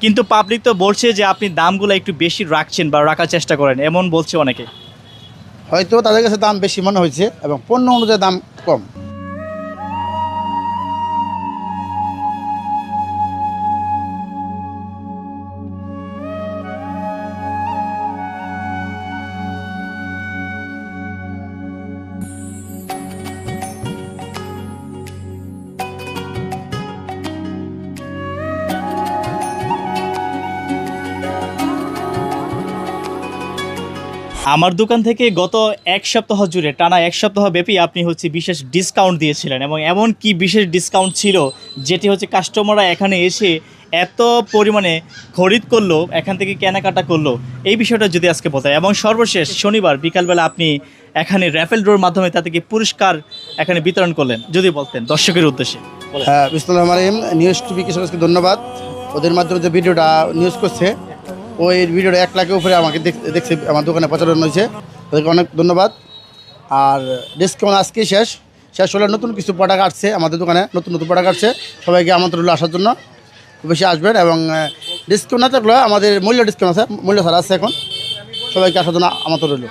কিন্তু পাবলিক তো বলছে যে আপনি দামগুলো একটু বেশি রাখছেন বা রাখার চেষ্টা করেন, এমন বলছে অনেকে। হয়তো তাদের কাছে দাম বেশি মনে হয়েছে এবং পণ্য অনুযায়ী দাম কম। আমার দোকান থেকে গত এক সপ্তাহ জুড়ে, টানা এক সপ্তাহ ব্যাপী আপনি হচ্ছে বিশেষ ডিসকাউন্ট দিয়েছিলেন এবং এমন কি বিশেষ ডিসকাউন্ট ছিল যেটি হচ্ছে কাস্টমাররা এখানে এসে এত পরিমাণে খরিদ করল, এখান থেকে কেনাকাটা করল? এই বিষয়টা যদি আজকে বলতে এবং সর্বশেষ শনিবার বিকালবেলা আপনি এখানে র্যাফেল ড্রোর মাধ্যমে তাদেরকে পুরস্কার এখানে বিতরণ করলেন? যদি বলতেন, দর্শকের উদ্দেশ্যে। হ্যাঁ নিউজ কিশোরকে ধন্যবাদ। ওদের মাধ্যমে যে ভিডিওটা নিউজ করছে ওই ভিডিওটা এক লাখের উপরে আমাকে দেখ- দেখছে, আমার দোকানে প্রচারণ হয়েছে। তাদেরকে অনেক ধন্যবাদ। আর ডিসকাউন্ট আজকেই শেষ। শেষ হলে নতুন কিছু প্রোডাক্ট আসছে আমাদের দোকানে। নতুন নতুন প্রোডাক্ট আসছে। সবাইকে আমন্ত্রণ আসার জন্য। বেশি আসবেন এবং ডিসকাউন্ট না থাকলেও আমাদের মূল্য ডিসকাউন্ট আছে? মূল্য ছাড়া আছে এখন। সবাইকে আসার জন্য আমন্ত্রণ রইল।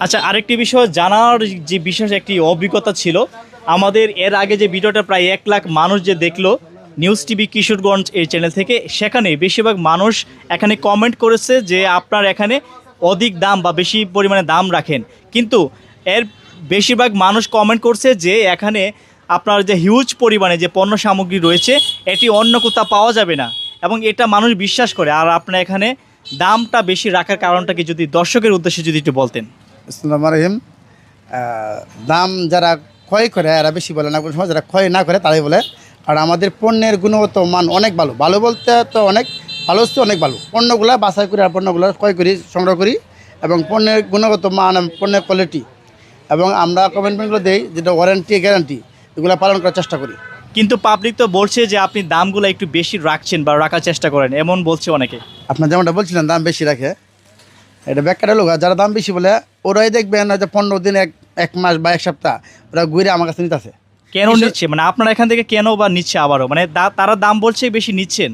আচ্ছা আরেকটি বিষয়, জানার যে বিশেষ একটি অভিজ্ঞতা ছিল, আমাদের এর আগে যে ভিডিওটা প্রায় এক লাখ মানুষ যে দেখল নিউজ টিভি কিশোরগঞ্জ এই চ্যানেল থেকে, সেখানে বেশিরভাগ মানুষ এখানে কমেন্ট করেছে যে আপনার এখানে অধিক দাম বা বেশি পরিমাণে দাম রাখেন। কিন্তু এর বেশিরভাগ মানুষ কমেন্ট করছে যে এখানে আপনার যে হিউজ পরিমাণে যে পণ্য সামগ্রী রয়েছে, এটি অন্য কোথাও পাওয়া যাবে না। এবং এটা মানুষ বিশ্বাস করে। আর আপনার এখানে দামটা বেশি রাখার কারণটা কি যদি দর্শকের উদ্দেশ্যে যদি একটু বলতেন। ইসলাম রহিম দাম যারা ক্ষয় করে, এরা বেশি বলে না, কোনো সময় যারা ক্ষয় না করে, তারাই বলে। আর আমাদের পণ্যের গুণগত মান অনেক ভালো। ভালো বলতে তো অনেক ভালো হচ্ছে অনেক ভালো। পণ্যগুলো বাছাই করি আর পণ্যগুলো ক্রয় করি সংগ্রহ করি এবং পণ্যের গুণগত মান পণ্যের কোয়ালিটি এবং আমরা কমেন্টমেন্টগুলো দিই যেটা ওয়ারেন্টি গ্যারান্টি এগুলো পালন করার চেষ্টা করি। কিন্তু পাবলিক তো বলছে যে আপনি দামগুলো একটু বেশি রাখছেন বা রাখার চেষ্টা করেন এমন বলছে অনেকে। আপনার যেমনটা বলছিলেন দাম বেশি রাখে। এটা ব্যাখ্যাটা লোক যারা দাম বেশি বলে ওরাই দেখবেন হয়তো পনেরো দিন এক এক মাস বা এক সপ্তাহ ওরা ঘুরে আমার কাছে নিতে আসে। কেন নিচ্ছে? মানে আপনারা এখান থেকে কেন বা নিচ্ছে আবারও? মানে তারা দাম বলছে বেশি নিচ্ছেন।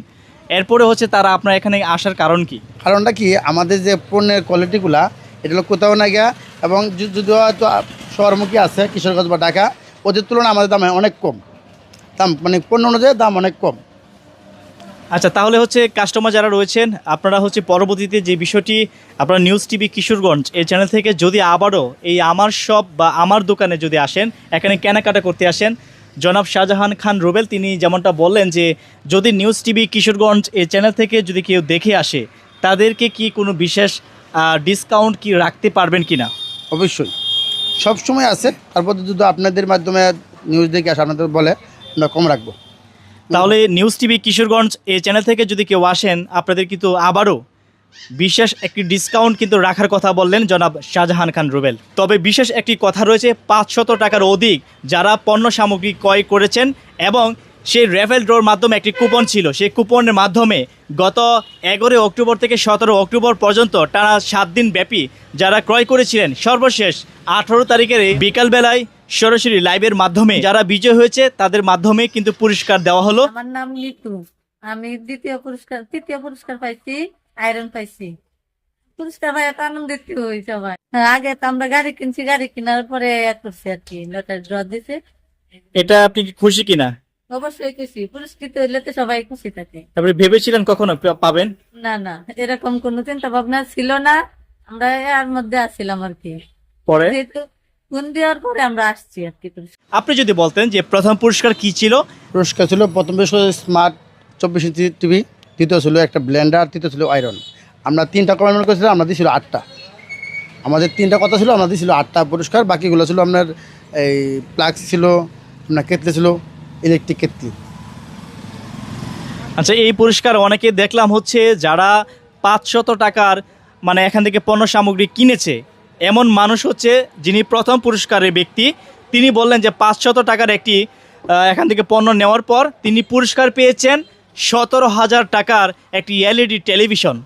এরপরে হচ্ছে তারা আপনার এখানে আসার কারণ কি? কারণটা কি? আমাদের যে পণ্যের কোয়ালিটিগুলা এটা হলো কোথাও না গিয়া এবং যদিও হয়তো শহরমুখী আছে কিশোরগঞ্জ বা ঢাকা ওদের তুলনায় আমাদের দাম অনেক কম। দাম মানে পণ্য অনুযায়ী দাম অনেক কম। আচ্ছা তাহলে হচ্ছে কাস্টমার যারা রয়েছেন, আপনারা হচ্ছে পরবর্তীতে যে বিষয়টি আপনারা নিউজ টিভি কিশোরগঞ্জ এই চ্যানেল থেকে যদি আবারও এই আমার শপ বা আমার দোকানে যদি আসেন, এখানে কেনাকাটা করতে আসেন, জনাব শাহজাহান খান রুবেল, তিনি যেমনটা বললেন যে যদি নিউজ টিভি কিশোরগঞ্জ এই চ্যানেল থেকে যদি কেউ দেখে আসে, তাদেরকে কি কোনো বিশেষ ডিসকাউন্ট কি রাখতে পারবেন কি না অবশ্যই। সব সময় আছে, তারপর যদি আপনাদের মাধ্যমে নিউজ দেখে আসে, আপনাদের বলে আমরা কম রাখব। তাহলে নিউজ টিভি কিশোরগঞ্জ এই চ্যানেল থেকে যদি কেউ আসেন, আপনাদের কিন্তু আবারও বিশেষ একটি ডিসকাউন্ট কিন্তু রাখার কথা বললেন জনাব শাহজাহান খান রুবেল। তবে বিশেষ একটি কথা রয়েছে, পাঁচশত টাকার অধিক যারা পণ্য সামগ্রী ক্রয় করেছেন এবং সেই রেভেল ড্রোর মাধ্যমে একটি কুপন ছিল। সেই কুপনের মাধ্যমে গত এগারোই অক্টোবর থেকে সতেরো অক্টোবর পর্যন্ত টানা সাত দিন ব্যাপী যারা ক্রয় করেছিলেন সর্বশেষ আঠারো তারিখের বিকালবেলায় সরাসরি লাইভের মাধ্যমে যারা বিজয় হয়েছে তাদের মাধ্যমে কিন্তু পুরস্কার দেওয়া হলো। আমার নাম নিতু আমি দ্বিতীয় পুরস্কার তৃতীয় পুরস্কার পাইছি আয়রন পাইছি। পুরস্কার পাই এত আনন্দিত হই সবাই। হ্যাঁ, আগে তো আমরা গাড়ি কিনছি গাড়ি কেনার পরে করছি আর কি লটারি ড্র দিছে। এটা আপনি কি খুশি কিনা? অবশ্যই খুশি পুরস্কৃত হইলে তো সবাই খুশি থাকে। তারপরে ভেবেছিলেন কখনো পা- পাবেন? না না এরকম কোনো চিন্তা ভাবনা ছিল না আমরা এর মধ্যে আসছিলাম আর কি। পরে? যেহেতু ফোন দেওয়ার পরে আমরা আসছি আর কি পুরস্কার। আপনি যদি বলতেন যে প্রথম পুরস্কার কি ছিল? পুরস্কার ছিল প্রথম পুরস্কার স্মার্ট চব্বিশ ইঞ্চি টিভি তৃতীয় ছিল একটা ব্লেন্ডার তৃতীয় ছিল আয়রন। আমরা তিনটা কমেন্ট করেছিলাম আমরা দিয়েছিল আটটা। আমাদের তিনটা কথা ছিল আমরা দিয়েছিল আটটা পুরস্কার বাকিগুলো ছিল আপনার এই প্লাক্স ছিল আপনার কেতলি ছিল ইলেকট্রিক কেতলি আচ্ছা এই পুরস্কার অনেকে দেখলাম হচ্ছে যারা পাঁচশত টাকার মানে এখান থেকে পণ্য সামগ্রী কিনেছে, এমন মানুষ হচ্ছে যিনি প্রথম পুরস্কারের ব্যক্তি। তিনি বললেন যে পাঁচশত টাকার একটি এখান থেকে পণ্য নেওয়ার পর তিনি পুরস্কার পেয়েছেন সতেরো হাজার টাকার একটি এলইডি টেলিভিশন।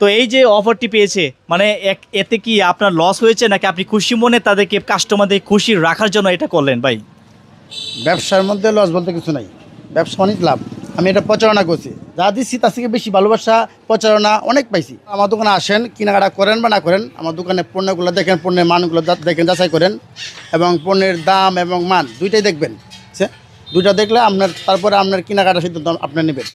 তো এই যে অফারটি পেয়েছে মানে এক- এতে কি আপনার লস হয়েছে নাকি আপনি খুশি মনে তাদেরকে কাস্টমারদের খুশি রাখার জন্য এটা করলেন ভাই? ব্যবসার মধ্যে লস বলতে কিছু নাই। ব্যবসা অনেক লাভ। আমি এটা প্রচারণা করছি। যা দিচ্ছি তার থেকে বেশি ভালোবাসা, প্রচারণা অনেক পাইছি। আমার দোকানে আসেন, কেনাকাটা করেন বা না করেন, আমার দোকানে পণ্যগুলো দেখেন, পণ্যের মানগুলো দেখেন, যাচাই করেন এবং পণ্যের দাম এবং মান দুইটাই দেখবেন। সে দুইটা দেখলে আপনার তারপরে আপনার কেনাকাটা সিদ্ধান্ত আপনার নেবেন।